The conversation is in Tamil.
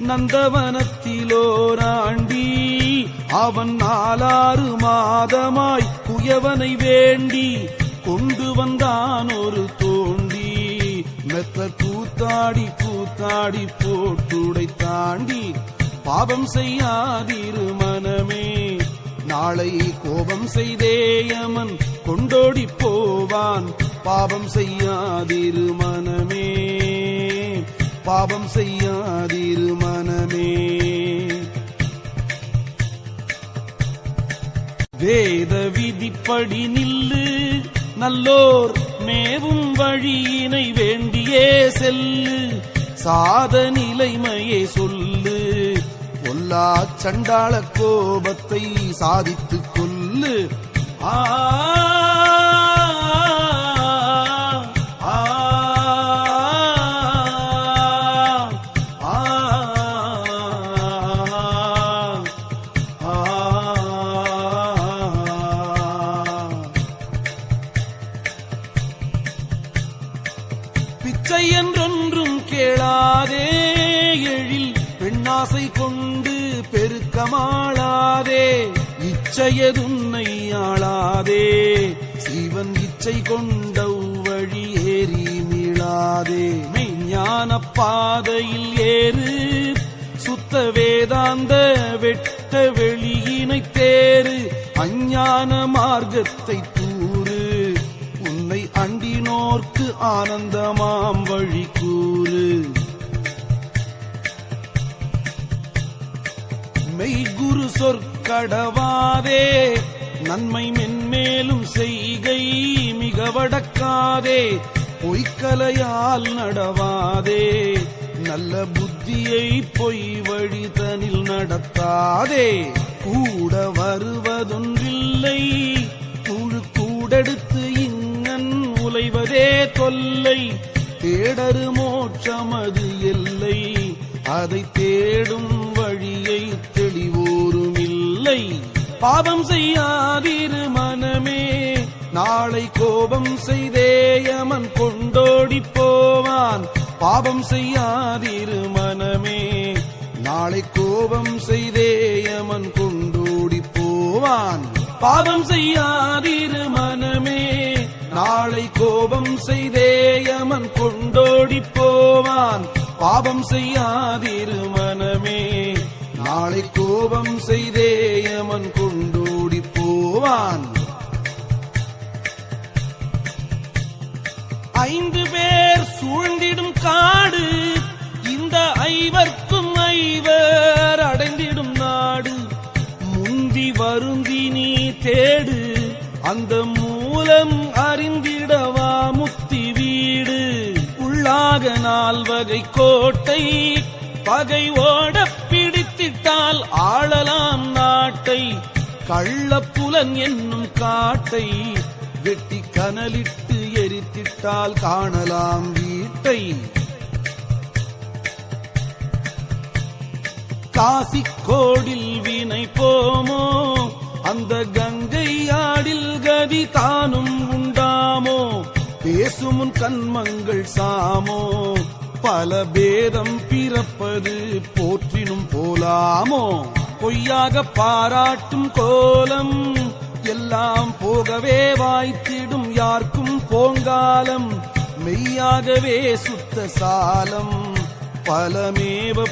நந்தவனத்திலோராண்டி அவன் நாலாறு மாதமாய் குயவனை வேண்டி கொண்டு வந்தான் ஒரு தோண்டி. மெத்த கூத்தாடி கூத்தாடி போட்டுடை தாண்டி பாவம் செய்யாதிரு மனமே. நாளை கோபம் செய்தேயமன் கொண்டோடி போவான் பாவம் செய்யாதிரு மனமே. பாவம் செய்யாதிரு மனமே. வேத விதிப்படி நில்லு நல்லோர் மேவும் வழியினை வேண்டியே செல்லு. சாத நிலைமையே சொல்லு பொல்லா சண்டாள கோபத்தை சாதித்துக் கொல்லு. ஆ, பிச்சை என்றொன்றும் கேளாதே எழில் பெண்ணாசை கொண்டு பெருக்கமாளாதே இச்சையதுன்னை ஆளாதே சிவன் இச்சை கொண்ட வழி ஏறி மீளாதே. மெய்ஞான பாதையில் ஏறு சுத்த வேதாந்த வெட்ட வெளியினை தேறு அஞ்ஞான மார்க்கத்தை தூறு அண்டினோர்க்கு ஆனந்தமாம் வழி கூறு மெய்குரு சொற்கடவாதே நன்மை மென்மேலும் செய்கை மிக வடக்காதே பொய்க்கலையால் நடவாதே நல்ல புத்தியை பொய் வழி தனில் நடத்தாதே கூட வருவதொன்றில்லை. தொல்லை தேடரு மோட்சமது எல்லை. அதை தேடும் வழியை தெளிவோரும் இல்லை பாவம் செய்யாதிரு மனமே நாளை கோபம் செய்தேயமன் கொண்டோடி போவான். பாவம் செய்யாதிரு மனமே நாளை கோபம் செய்தேயமன் கொண்டோடி போவான். பாவம் செய்யாதிரு மன நாளை கோபம் செய்தேயமன் கொண்டோடி போவான். பாபம் செய்யாதிரு மனமே. நாளை கோபம் செய்தேயமன் கொண்டோடி போவான். ஐந்து பேர் சூழ்ந்திடும் காடு இந்த ஐவர்க்கும் ஐவர் அடைந்திடும் நாடு. முந்தி வருந்தி நீ தேடு அந்த மூ உள்ளம் அறிந்திடவா முத்தி வீடு. உள்ளாக நால்வகை கோட்டை பகை ஓட பிடித்திட்டால் ஆளலாம் நாட்டை. கள்ளப்புலன் என்னும் காட்டை வெட்டி கனலிட்டு எரித்திட்டால் காணலாம் வீட்டை. காசிக்கோடில் வினை போமோ? அந்த கங்கையா ஆடில் தானும் உண்டாமோ? பேசுமுன் கண்மங்கள் சாமோ? பல பேதம் பிறப்பது போற்றினும் போலாமோ? பொய்யாக பாராட்டும் கோலம் எல்லாம் போகவே வாய்த்திடும் யாருக்கும் போங்காலம். மெய்யாகவே சுத்த சாலம் பலமேவ